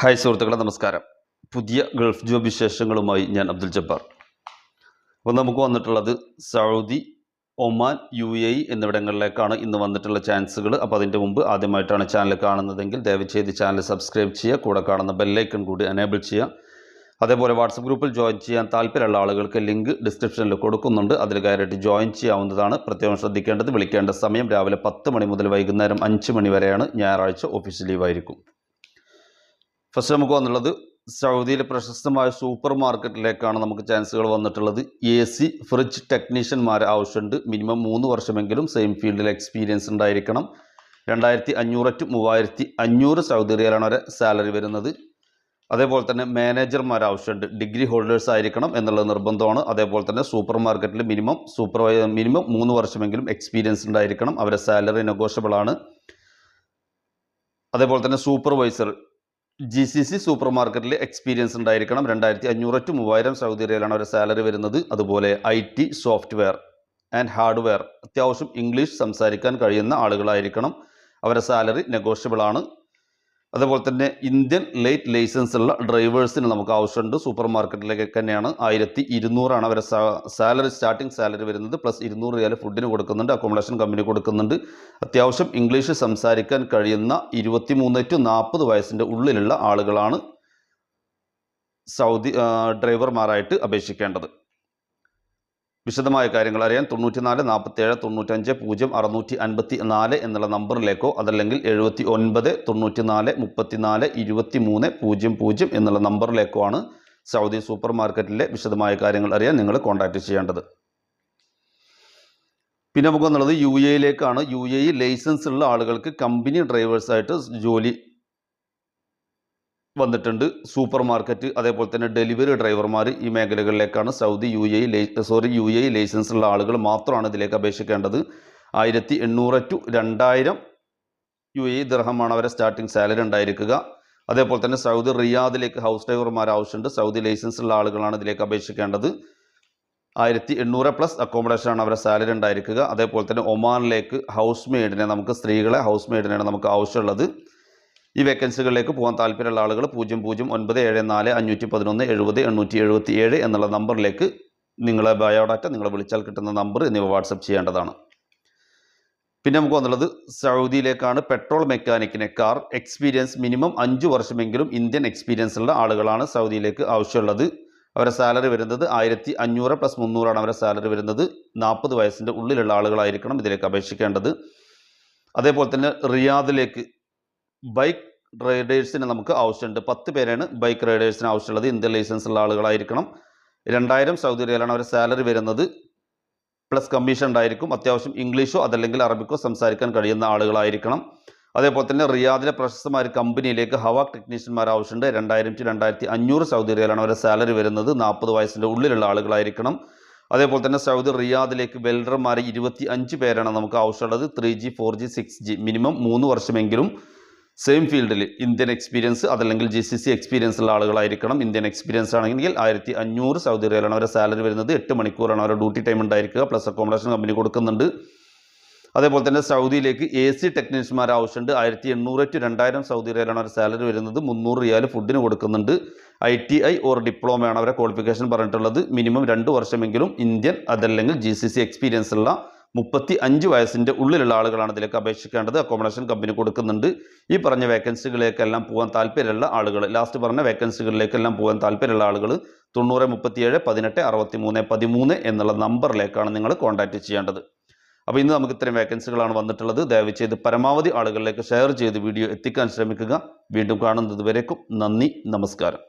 Hi സുഹൃത്തുക്കളെ നമസ്കാരം. പുതിയ ഗൾഫ് ജോബ് വിശേഷങ്ങളുമായി ഞാൻ അബ്ദുൽ ജബ്ബാർ. അപ്പോൾ നമുക്ക് വന്നിട്ടുള്ളത് Saudi Oman U A E എന്നിവിടങ്ങളിലേക്കാണ് ഇന്ന് വന്നിട്ടുള്ള ചാൻസുകൾ. അപ്പോൾ അതിന്റെ മുമ്പ് ആദ്യമായിട്ടാണ് ചാനൽ കാണുന്നതെങ്കിൽ ദയവ് ചെയ്ത് ചാനൽ സബ്സ്ക്രൈബ് ചെയ്യുക. കൂടെ കാണുന്ന ബെല്ലൈക്കൺ കൂടി എനേബിൾ ചെയ്യുക. അതേപോലെ വാട്സപ്പ് ഗ്രൂപ്പിൽ ജോയിൻ ചെയ്യാൻ താല്പര്യമുള്ള ആളുകൾക്ക് ലിങ്ക് ഡിസ്ക്രിപ്ഷനിൽ കൊടുക്കുന്നുണ്ട്. അതിൽ കയറിയിട്ട് ജോയിൻ ചെയ്യാവുന്നതാണ്. പ്രത്യേകം ശ്രദ്ധിക്കേണ്ടത് വിളിക്കേണ്ട സമയം രാവിലെ പത്ത് മണി മുതൽ വൈകുന്നേരം അഞ്ച് മണി വരെയാണ്. ഞായറാഴ്ച ഓഫീസ് ലീവായിരിക്കും ഫസ്റ്റ് നമുക്ക് വന്നുള്ളത് സൗദിയിലെ പ്രശസ്തമായ സൂപ്പർ മാർക്കറ്റിലേക്കാണ് നമുക്ക് ചാൻസുകൾ വന്നിട്ടുള്ളത്. എ സി ഫ്രിഡ്ജ് ടെക്നീഷ്യന്മാരെ ആവശ്യമുണ്ട്. മിനിമം മൂന്ന് വർഷമെങ്കിലും സെയിം ഫീൽഡിൽ എക്സ്പീരിയൻസ് ഉണ്ടായിരിക്കണം. രണ്ടായിരത്തി അഞ്ഞൂറ് ടു മൂവായിരത്തി അഞ്ഞൂറ് സൗദി റിയാലാണ് അവരെ സാലറി വരുന്നത്. അതേപോലെ തന്നെ മാനേജർമാർ ആവശ്യമുണ്ട്. ഡിഗ്രി ഹോൾഡേഴ്സ് ആയിരിക്കണം എന്നുള്ള നിർബന്ധമാണ്. അതേപോലെ തന്നെ സൂപ്പർ മാർക്കറ്റിൽ മിനിമം സൂപ്പർവൈ മിനിമം മൂന്ന് വർഷമെങ്കിലും എക്സ്പീരിയൻസ് ഉണ്ടായിരിക്കണം. അവരെ സാലറി നെഗോഷ്യബിൾ ആണ്. അതേപോലെ തന്നെ supervisor G C C super മാർക്കറ്റിൽ എക്സ്പീരിയൻസ് ഉണ്ടായിരിക്കണം. രണ്ടായിരത്തി അഞ്ഞൂറ് ടു മൂവായിരം സൗദി റിയലാണ് അവരുടെ സാലറി വരുന്നത്. അതുപോലെ I T software and hardware അത്യാവശ്യം ഇംഗ്ലീഷ് സംസാരിക്കാൻ കഴിയുന്ന ആളുകളായിരിക്കണം. അവരുടെ സാലറി നെഗോഷ്യബിൾ ആണ്. അതുപോലെ തന്നെ ഇന്ത്യൻ ലേറ്റ് ലൈസൻസ് ഉള്ള ഡ്രൈവേഴ്സിന് നമുക്ക് ആവശ്യമുണ്ട്. സൂപ്പർ മാർക്കറ്റിലേക്ക് തന്നെയാണ് ആയിരത്തി ഇരുന്നൂറാണ് അവരെ സാലറി സ്റ്റാർട്ടിംഗ് സാലറി വരുന്നത്. പ്ലസ് ഇരുന്നൂറ് രൂപയിൽ ഫുഡിന് കൊടുക്കുന്നുണ്ട്. അക്കോമഡേഷൻ കമ്പനി കൊടുക്കുന്നുണ്ട്. അത്യാവശ്യം ഇംഗ്ലീഷ് സംസാരിക്കാൻ കഴിയുന്ന ഇരുപത്തി മൂന്ന് ടു നാൽപ്പത് വയസ്സിന്റെ ഉള്ളിലുള്ള ആളുകളാണ് സൗദി ഡ്രൈവർമാരായിട്ട് അപേക്ഷിക്കേണ്ടത്. വിശദമായ കാര്യങ്ങൾ അറിയാൻ തൊണ്ണൂറ്റിനാല് നാൽപ്പത്തേഴ് തൊണ്ണൂറ്റഞ്ച് പൂജ്യം അറുന്നൂറ്റി അൻപത്തി നാല് എന്നുള്ള നമ്പറിലേക്കോ അതല്ലെങ്കിൽ എഴുപത്തി ഒൻപത് തൊണ്ണൂറ്റിനാല് മുപ്പത്തിനാല് ഇരുപത്തി മൂന്ന് പൂജ്യം പൂജ്യം എന്നുള്ള നമ്പറിലേക്കോ ആണ് സൗദി സൂപ്പർ മാർക്കറ്റിലെ വിശദമായ കാര്യങ്ങൾ അറിയാൻ നിങ്ങൾ കോൺടാക്റ്റ് ചെയ്യേണ്ടത്. പിന്നെ നമുക്ക് വന്നുള്ളത് യു എയിലേക്കാണ് യു എ ലൈസൻസ് ഉള്ള ആളുകൾക്ക് കമ്പനി ഡ്രൈവേഴ്സായിട്ട് ജോലി വന്നിട്ടുണ്ട്. സൂപ്പർ മാർക്കറ്റ് അതേപോലെ തന്നെ ഡെലിവറി ഡ്രൈവർമാർ ഈ മേഖലകളിലേക്കാണ് Saudi U A sorry U A license ഉള്ള ആളുകൾ മാത്രമാണ് ഇതിലേക്ക് അപേക്ഷിക്കേണ്ടത്. ആയിരത്തി എണ്ണൂറ് ടു രണ്ടായിരം യു എ ദർഹമാണ് അവരെ സ്റ്റാർട്ടിംഗ് സാലറി ഉണ്ടായിരിക്കുക. അതേപോലെ തന്നെ സൗദി റിയാദിലേക്ക് ഹൗസ് ഡ്രൈവർമാർ ആവശ്യമുണ്ട്. സൗദി ലൈസൻസ് ഉള്ള ആളുകളാണ് ഇതിലേക്ക് അപേക്ഷിക്കേണ്ടത്. ആയിരത്തി എണ്ണൂറ് പ്ലസ് അക്കോമഡേഷൻ ആണ് അവരുടെ സാലറി ഉണ്ടായിരിക്കുക. അതേപോലെ തന്നെ ഒമാനിലേക്ക് ഹൗസ് മെയ്ഡിനെ നമുക്ക് സ്ത്രീകളെ ഹൗസ് മെയ്ഡിനെയാണ് നമുക്ക് ആവശ്യമുള്ളത്. ഈ വേക്കൻസികളിലേക്ക് പോകാൻ താല്പര്യമുള്ള ആളുകൾ പൂജ്യം പൂജ്യം ഒൻപത് ഏഴ് നാല് അഞ്ഞൂറ്റി പതിനൊന്ന് എഴുപത് എണ്ണൂറ്റി എഴുപത്തി ഏഴ് എന്നുള്ള നമ്പറിലേക്ക് നിങ്ങളെ ബയോഡാറ്റ നിങ്ങളെ വിളിച്ചാൽ കിട്ടുന്ന നമ്പർ എന്നിവ വാട്സപ്പ് ചെയ്യേണ്ടതാണ്. പിന്നെ നമുക്ക് വന്നുള്ളത് സൗദിയിലേക്കാണ് പെട്രോൾ മെക്കാനിക്കിനെ കാർ എക്സ്പീരിയൻസ് മിനിമം അഞ്ച് വർഷമെങ്കിലും ഇന്ത്യൻ എക്സ്പീരിയൻസ് ഉള്ള ആളുകളാണ് സൗദിയിലേക്ക് ആവശ്യമുള്ളത്. അവരുടെ സാലറി വരുന്നത് ആയിരത്തി അഞ്ഞൂറ് പ്ലസ് മുന്നൂറാണ് അവരുടെ സാലറി വരുന്നത്. നാൽപ്പത് വയസ്സിന്റെ ഉള്ളിലുള്ള ആളുകളായിരിക്കണം ഇതിലേക്ക് അപേക്ഷിക്കേണ്ടത്. അതേപോലെ തന്നെ റിയാദിലേക്ക് ബൈക്ക് റൈഡേഴ്സിന് നമുക്ക് ആവശ്യമുണ്ട്. പത്ത് പേരാണ് ബൈക്ക് റൈഡേഴ്സിന് ആവശ്യമുള്ളത്. ഇന്ത്യൻ ലൈസൻസ് ഉള്ള ആളുകളായിരിക്കണം. രണ്ടായിരം സൗദി റിയലാണ് അവരുടെ സാലറി വരുന്നത്. പ്ലസ് കമ്മീഷൻ ഉണ്ടായിരിക്കും. അത്യാവശ്യം ഇംഗ്ലീഷോ അതല്ലെങ്കിൽ അറബിക്കോ സംസാരിക്കാൻ കഴിയുന്ന ആളുകളായിരിക്കണം. അതേപോലെ തന്നെ റിയാദിലെ പ്രശസ്തമായ ഒരു കമ്പനിയിലേക്ക് ഹവാക് ടെക്നീഷ്യന്മാർ ആവശ്യമുണ്ട്. രണ്ടായിരം ടു രണ്ടായിരത്തി അഞ്ഞൂറ് സൗദി റിയലാണ് അവരുടെ സാലറി വരുന്നത്. നാൽപ്പത് വയസ്സിന്റെ ഉള്ളിലുള്ള ആളുകളായിരിക്കണം. അതേപോലെ തന്നെ സൗദി റിയാദിലേക്ക് വെൽഡർമാരെ ഇരുപത്തി അഞ്ച് പേരാണ് നമുക്ക് ആവശ്യമുള്ളത്. Three G four G six G minimum മൂന്ന് വർഷമെങ്കിലും സെയിം ഫീൽഡിൽ ഇന്ത്യൻ എക്സ്പീരിയൻസ് അതല്ലെങ്കിൽ ജി സി സി എക്സ്പീരിയൻസ് ഉള്ള ആളുകളായിരിക്കണം. ഇന്ത്യൻ എക്സ്പീരിയൻസ് ആണെങ്കിൽ ആയിരത്തി അഞ്ഞൂറ് സൗദി റിയാലാണ് അവരുടെ സാലറി വരുന്നത്. എട്ട് മണിക്കൂറാണ് അവരുടെ ഡ്യൂട്ടി ടൈം ഉണ്ടായിരിക്കുക. പ്ലസ് അക്കോമഡേഷൻ കമ്പനി കൊടുക്കുന്നുണ്ട്. അതേപോലെ തന്നെ സൗദിയിലേക്ക് എ സി ടെക്നീഷ്യന്മാർ ആവശ്യമുണ്ട്. ആയിരത്തി എണ്ണൂറ് ടു രണ്ടായിരം സൗദി റിയാലാണ് അവരുടെ സാലറി വരുന്നത്. മുന്നൂറ് റിയാൽ ഫുഡിന് കൊടുക്കുന്നുണ്ട്. ഐ ടി ഐ ഓർ ഡിപ്ലോമയാണ് അവരെ ക്വാളിഫിക്കേഷൻ പറഞ്ഞിട്ടുള്ളത്. മിനിമം രണ്ട് വർഷമെങ്കിലും ഇന്ത്യൻ അതല്ലെങ്കിൽ ജി സി സി എക്സ്പീരിയൻസ് ഉള്ള മുപ്പത്തി അഞ്ച് വയസ്സിന്റെ ഉള്ളിലുള്ള ആളുകളാണ് ഇതിലേക്ക് അപേക്ഷിക്കേണ്ടത്. അക്കോമഡേഷൻ കമ്പനി കൊടുക്കുന്നുണ്ട്. ഈ പറഞ്ഞ വേക്കൻസികളിലേക്കെല്ലാം പോകാൻ താല്പര്യമുള്ള ആളുകൾ ലാസ്റ്റ് പറഞ്ഞ വേക്കൻസികളിലേക്കെല്ലാം പോകാൻ താല്പര്യമുള്ള ആളുകൾ തൊണ്ണൂറ് മുപ്പത്തിയേഴ് പതിനെട്ട് അറുപത്തി മൂന്ന് പതിമൂന്ന് എന്നുള്ള നമ്പറിലേക്കാണ് നിങ്ങൾ കോൺടാക്റ്റ് ചെയ്യേണ്ടത്. അപ്പോൾ ഇന്ന് നമുക്ക് ഇത്രയും വേക്കൻസികളാണ് വന്നിട്ടുള്ളത്. ദയവ് ചെയ്ത് പരമാവധി ആളുകളിലേക്ക് ഷെയർ ചെയ്ത് വീഡിയോ എത്തിക്കാൻ ശ്രമിക്കുക. വീണ്ടും കാണുന്നത് വരേക്കും നന്ദി നമസ്കാരം.